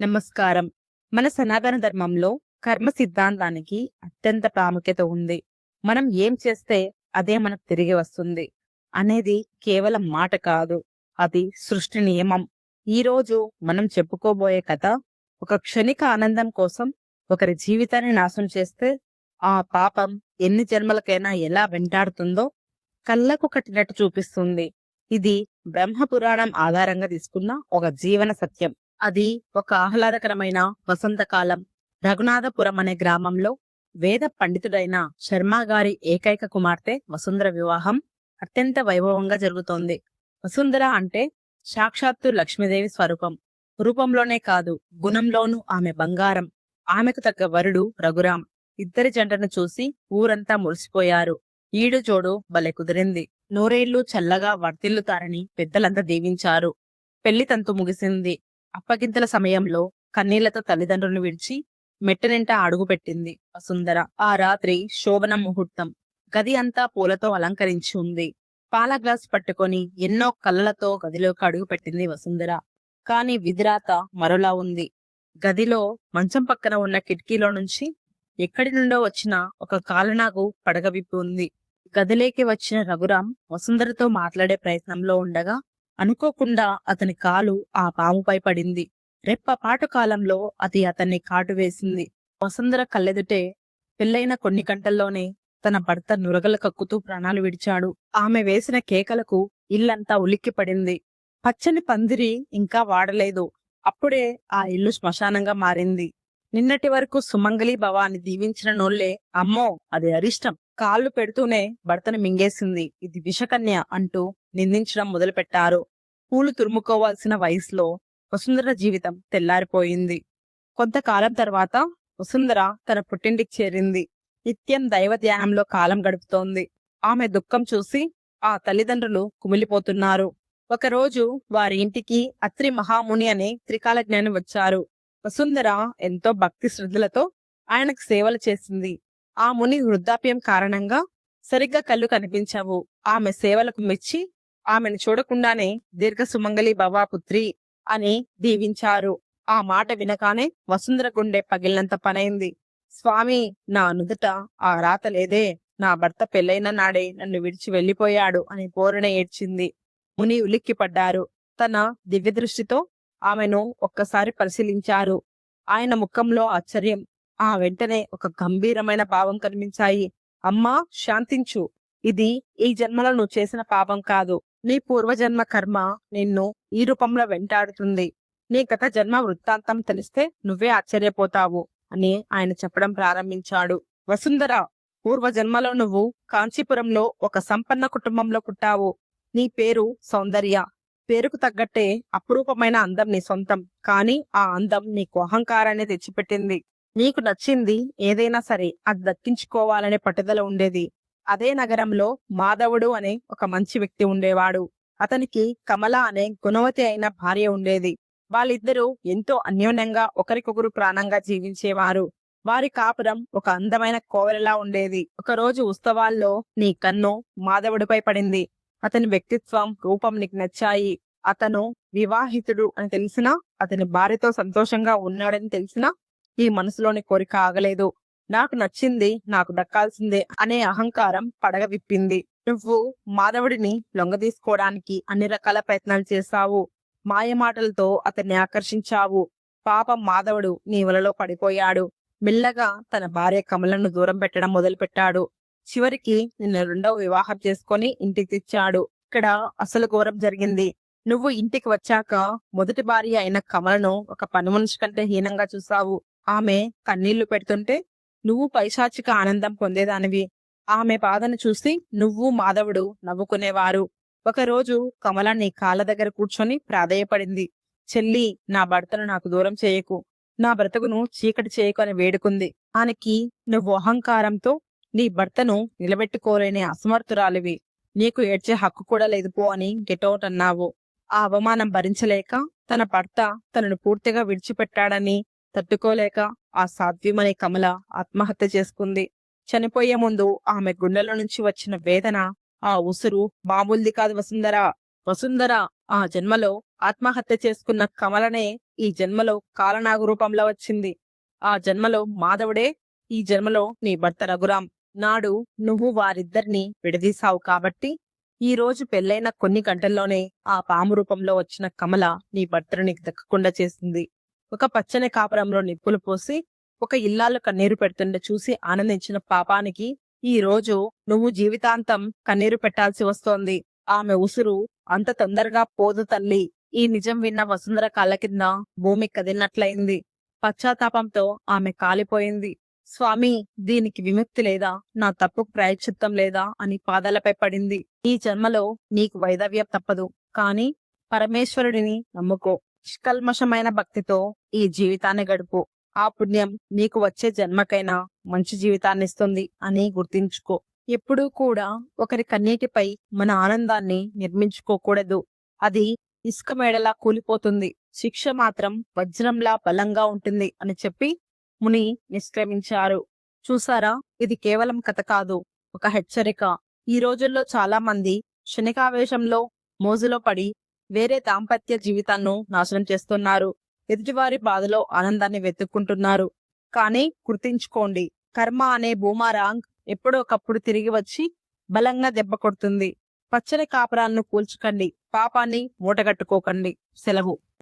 నమస్కారం. మన సనాతన ధర్మంలో కర్మ సిద్ధాంతానికి అత్యంత ప్రాముఖ్యత ఉంది. మనం ఏం చేస్తే అదే మనకు తిరిగి వస్తుంది అనేది కేవలం మాట కాదు. అది సృష్టి నియమం. ఈ రోజు మనం చెప్పుకోబోయే కథ ఒక క్షణిక ఆనందం కోసం ఒకరి జీవితాన్ని నాశనం చేస్తే ఆ పాపం ఎన్ని జన్మలకైనా ఎలా వెంటాడుతుందో కళ్ళకు కట్టినట్టు చూపిస్తుంది. ఇది బ్రహ్మ పురాణం ఆధారంగా తీసుకున్న ఒక జీవన సత్యం. అది ఒక ఆహ్లాదకరమైన వసంతకాలం. రఘునాథపురం అనే గ్రామంలో వేద పండితుడైన శర్మ గారి ఏకైక కుమార్తె వసుంధర వివాహం అత్యంత వైభవంగా జరుగుతోంది. వసుంధర అంటే సాక్షాత్తు లక్ష్మీదేవి స్వరూపం. రూపంలోనే కాదు గుణంలోనూ ఆమె బంగారం. ఆమెకు తగ్గ వరుడు రఘురాం ఇద్దరి జంటను చూసి ఊరంతా మురిసిపోయారు. ఈడు జోడు భలే కుదిరింది. నూరేళ్ళు చల్లగా వర్తిల్లుతారని పెద్దలంతా దీవించారు. పెళ్ళి తంతు ముగిసింది. అప్పగింతల సమయంలో కన్నీళ్ళతో తల్లిదండ్రులను విడిచి మెట్టనింట అడుగుపెట్టింది వసుంధర ఆ రాత్రి శోభన ముహూర్తం. గది అంతా పూలతో అలంకరించి ఉంది. పాల గ్లాస్ పట్టుకొని ఎన్నో కళ్ళలతో గదిలోకి అడుగుపెట్టింది వసుంధర. కాని విధిరాత మరోలా ఉంది. గదిలో మంచం పక్కన ఉన్న కిటికీలో నుంచి ఎక్కడి నుండో వచ్చిన ఒక కాలనాగు పడగవిప్పి ఉంది. గదిలోకి వచ్చిన రఘురాం వసుంధరతో మాట్లాడే ప్రయత్నంలో ఉండగా అనుకోకుండా అతని కాలు ఆ పాముపై పడింది. రెప్పపాటు కాలంలో అది అతన్ని కాటు వేసింది. వసుంధర కళ్ళెదుటే పెళ్ళైన కొన్ని గంటల్లోనే తన భర్త నురగల కక్కుతూ ప్రాణాలు విడిచాడు. ఆమె వేసిన కేకలకు ఇల్లంతా ఉలిక్కి పడింది. పచ్చని పందిరి ఇంకా వాడలేదు. అప్పుడే ఆ ఇల్లు శ్మశానంగా మారింది. నిన్నటి వరకు సుమంగళి భవాన్ని దీవించిన నోళ్ళే అమ్మో అది అరిష్టం. కాళ్ళు పెడుతూనే భర్తను మింగేసింది. ఇది విషకన్య అంటూ నిందించడం మొదలుపెట్టారు. పూలు తురుముకోవాల్సిన వయసులో వసుంధర జీవితం తెల్లారిపోయింది. కొంతకాలం తర్వాత వసుంధర తన పుట్టింటికి చేరింది. నిత్యం దైవ ధ్యానంలో కాలం గడుపుతోంది. ఆమె దుఃఖం చూసి ఆ తల్లిదండ్రులు కుమిలిపోతున్నారు. ఒకరోజు వారి ఇంటికి అత్రి మహాముని అనే త్రికాలజ్ఞాని వచ్చారు. వసుంధర ఎంతో భక్తి శ్రద్ధలతో ఆయనకు సేవలు చేసింది. ఆ ముని వృద్ధాప్యం కారణంగా సరిగ్గా కళ్ళు కనిపించవు. ఆమె సేవలకు మెచ్చి ఆమెను చూడకుండానే దీర్ఘ సుమంగళి భవా పుత్రి అని దీవించారు. ఆ మాట వినగానే వసుంధర గుండె పగిలినంత పనైంది. స్వామి నా నుదుట ఆ రాత లేదే. నా భర్త పెళ్ళైన నాడే నన్ను విడిచి వెళ్ళిపోయాడు అని పోరున ఏడ్చింది. ముని ఉలిక్కిపడ్డారు. తన దివ్య దృష్టితో ఆమెను ఒక్కసారి పరిశీలించారు. ఆయన ముఖంలో ఆశ్చర్యం. ఆ వెంటనే ఒక గంభీరమైన భావం కనిపించాయి. అమ్మా శాంతించు. ఇది ఈ జన్మలో నువ్వు చేసిన పాపం కాదు. నీ పూర్వజన్మ కర్మ నిన్ను ఈ రూపంలో వెంటాడుతుంది. నీ గత జన్మ వృత్తాంతం తెలిస్తే నువ్వే ఆశ్చర్యపోతావు అని ఆయన చెప్పడం ప్రారంభించాడు. వసుంధర పూర్వజన్మలో నువ్వు కాంచీపురంలో ఒక సంపన్న కుటుంబంలో పుట్టావు. నీ పేరు సౌందర్య. పేరుకు తగ్గట్టే అపురూపమైన అందం నీ సొంతం. కానీ ఆ అందం నీకు అహంకారాన్ని తెచ్చిపెట్టింది. నీకు నచ్చింది ఏదైనా సరే అది దక్కించుకోవాలనే పట్టుదల ఉండేది. అదే నగరంలో మాధవుడు అనే ఒక మంచి వ్యక్తి ఉండేవాడు. అతనికి కమల అనే గుణవతి అయిన భార్య ఉండేది. వాళ్ళిద్దరూ ఎంతో అన్యోన్యంగా ఒకరికొకరు ప్రాణంగా జీవించేవారు. వారి కాపురం ఒక అందమైన కోవెలలా ఉండేది. ఒకరోజు ఉత్సవాల్లో నీ కన్ను మాధవుడిపై పడింది. అతని వ్యక్తిత్వం రూపం నీకు నచ్చాయి. అతను వివాహితుడు అని తెలిసినా అతని భార్యతో సంతోషంగా ఉన్నాడని తెలిసినా ఈ మనసులోని కోరిక ఆగలేదు. నాకు నచ్చింది నాకు దక్కాల్సిందే అనే అహంకారం పడగ విప్పింది. నువ్వు మాధవుడిని లొంగదీసుకోవడానికి అన్ని రకాల ప్రయత్నాలు చేశావు. మాయమాటలతో అతన్ని ఆకర్షించావు. పాపం మాధవుడు నీ వలలో పడిపోయాడు. మెల్లగా తన భార్య కమలను దూరం పెట్టడం మొదలుపెట్టాడు. చివరికి నిన్న రెండవ వివాహం చేసుకొని ఇంటికి తెచ్చాడు. ఇక్కడ అసలు ఘోరం జరిగింది. నువ్వు ఇంటికి వచ్చాక మొదటి భార్య అయిన కమలను ఒక పని మనిషి కంటే హీనంగా చూసావు ఆమె కన్నీళ్ళు పెడుతుంటే నువ్వు పైశాచిక ఆనందం పొందేదానివి. ఆమె బాధను చూసి నువ్వు మాధవుడు నవ్వుకునేవారు. ఒకరోజు కమల నీ కాళ్ళ దగ్గర కూర్చొని ప్రాధేయపడింది. చెల్లి నా భర్తను నాకు దూరం చేయకు. నా బ్రతుకును చీకటి చేయకు అని వేడుకుంది. ఆనికి నువ్వు అహంకారంతో నీ భర్తను నిలబెట్టుకోలేని అసమర్థురాలివి. నీకు ఏడ్చే హక్కు కూడా లేదు పో అని గెటౌట్ అన్నావు. ఆ అవమానం భరించలేక తన భర్త తనను పూర్తిగా విడిచిపెట్టాడని తట్టుకోలేక ఆ సాధ్వీమనే కమల ఆత్మహత్య చేసుకుంది. చనిపోయే ముందు ఆమె గుండెల నుంచి వచ్చిన వేదన ఆ ఉసురు మామూలుది కాదు వసుంధర. వసుంధర ఆ జన్మలో ఆత్మహత్య చేసుకున్న కమలనే ఈ జన్మలో కాలనాగు రూపంలో వచ్చింది. ఆ జన్మలో మాధవుడే ఈ జన్మలో నీ భర్త రఘురాం నాడు నువ్వు వారిద్దరిని విడదీశావు కాబట్టి ఈ రోజు పెళ్ళైన కొన్ని గంటల్లోనే ఆ పాము రూపంలో వచ్చిన కమల నీ భర్తను నీకు దక్కకుండా చేసింది. ఒక పచ్చని కాపురంలో నిప్పులు పోసి ఒక ఇల్లాలు కన్నీరు పెడుతుండే చూసి ఆనందించిన పాపానికి ఈ రోజు నువ్వు జీవితాంతం కన్నీరు పెట్టాల్సి వస్తోంది. ఆమె ఉసురు అంత తొందరగా పోదు తల్లి. ఈ నిజం విన్న వసుంధర కాళ్ళ కింద భూమి కదిలినట్లయింది. పశ్చాత్తాపంతో ఆమె కాలిపోయింది. స్వామి దీనికి విముక్తి లేదా? నా తప్పుకు ప్రాయశ్చిత్తం లేదా? అని పాదాలపై పడింది. ఈ జన్మలో నీకు వైదవ్యం తప్పదు. కాని పరమేశ్వరుడిని నమ్ముకో. నిష్కల్మషమైన భక్తితో ఈ జీవితాన్ని గడుపు. ఆ పుణ్యం నీకు వచ్చే జన్మకైనా మంచి జీవితాన్ని ఇస్తుంది అని గుర్తించుకో. ఎప్పుడూ కూడా ఒకరి కన్నీటిపై మన ఆనందాన్ని నిర్మించుకోకూడదు. అది ఇసుక మేడలా కూలిపోతుంది. శిక్ష మాత్రం వజ్రంలా బలంగా ఉంటుంది అని చెప్పి ముని నిష్క్రమించారు. చూసారా? ఇది కేవలం కథ కాదు. ఒక హెచ్చరిక. ఈ రోజుల్లో చాలా మంది క్షణికావేశంలో మోజులో పడి వేరే దాంపత్య జీవితాన్ని నాశనం చేస్తున్నారు. ఎదుటివారి బాధలో ఆనందాన్ని వెతుక్కుంటున్నారు. కానీ గుర్తించుకోండి కర్మ అనే బూమారాంగ్ ఎప్పుడొకప్పుడు తిరిగి వచ్చి బలంగా దెబ్బ కొడుతుంది. పచ్చని కాపురాలను కూల్చుకండి పాపాన్ని మూటగట్టుకోకండి. సెలవు.